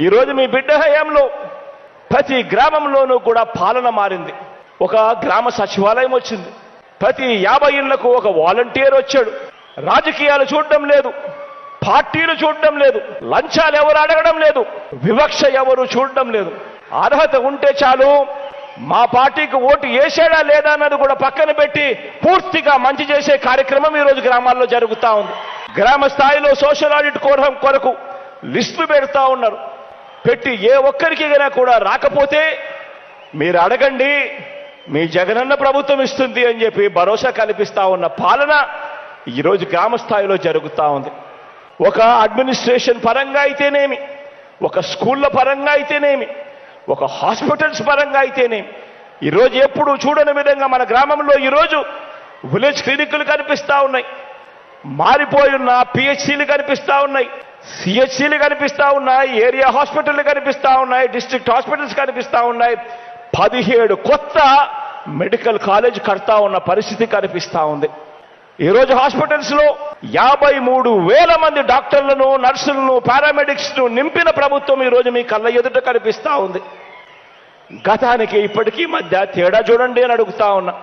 ఈరోజు మీ బిడ్డ హయాంలో ప్రతి గ్రామంలోనూ కూడా పాలన మారింది. ఒక గ్రామ సచివాలయం వచ్చింది. ప్రతి యాభై ఇళ్ళకు ఒక వాలంటీర్ వచ్చాడు. రాజకీయాలు చూడడం లేదు. పార్టీలు చూడడం లేదు. లంచాలు ఎవరు అడగడం లేదు. వివక్ష ఎవరు చూడడం లేదు. అర్హత ఉంటే చాలు మా పార్టీకి ఓటు వేసాడా లేదా అన్నది కూడా పక్కన పెట్టి పూర్తిగా మంచి చేసే కార్యక్రమం ఈరోజు గ్రామాల్లో జరుగుతూ ఉంది. గ్రామ స్థాయిలో సోషల్ ఆడిట్ కోరడం కొరకు లిస్టులు పెడతా ఉన్నారు. పెట్టి ఏ ఒక్కరికి కూడా రాకపోతే మీరు అడగండి మీ జగనన్న ప్రభుత్వం ఇస్తుంది అని చెప్పి భరోసా కల్పిస్తా ఉన్న పాలన ఈరోజు గ్రామ స్థాయిలో జరుగుతూ ఉంది. ఒక అడ్మినిస్ట్రేషన్ పరంగా అయితేనేమి ఒక స్కూళ్ళ పరంగా అయితేనేమి ఒక హాస్పిటల్స్ పరంగా అయితేనేమి ఈరోజు ఎప్పుడు చూడని విధంగా మన గ్రామంలో ఈరోజు విలేజ్ క్లినిక్లు కనిపిస్తూ ఉన్నాయి. మారిపోయున్న పిహెచ్సిలు కనిపిస్తా ఉన్నాయి. సిహెచ్సిలు కనిపిస్తా ఉన్నాయి. ఏరియా హాస్పిటల్ కనిపిస్తా ఉన్నాయి. డిస్ట్రిక్ట్ హాస్పిటల్స్ కనిపిస్తూ ఉన్నాయి. పదిహేడు కొత్త మెడికల్ కాలేజ్ కడతా ఉన్న పరిస్థితి కనిపిస్తూ ఉంది. ఈరోజు హాస్పిటల్స్లో యాభై మూడు వేల మంది డాక్టర్లను నర్సులను పారామెడిక్స్ను నింపిన ప్రభుత్వం ఈ రోజు మీ కళ్ళ ఎదుట కనిపిస్తూ ఉంది. గతానికి ఇప్పటికీ మధ్య తేడా చూడండి అని అడుగుతా ఉన్నా.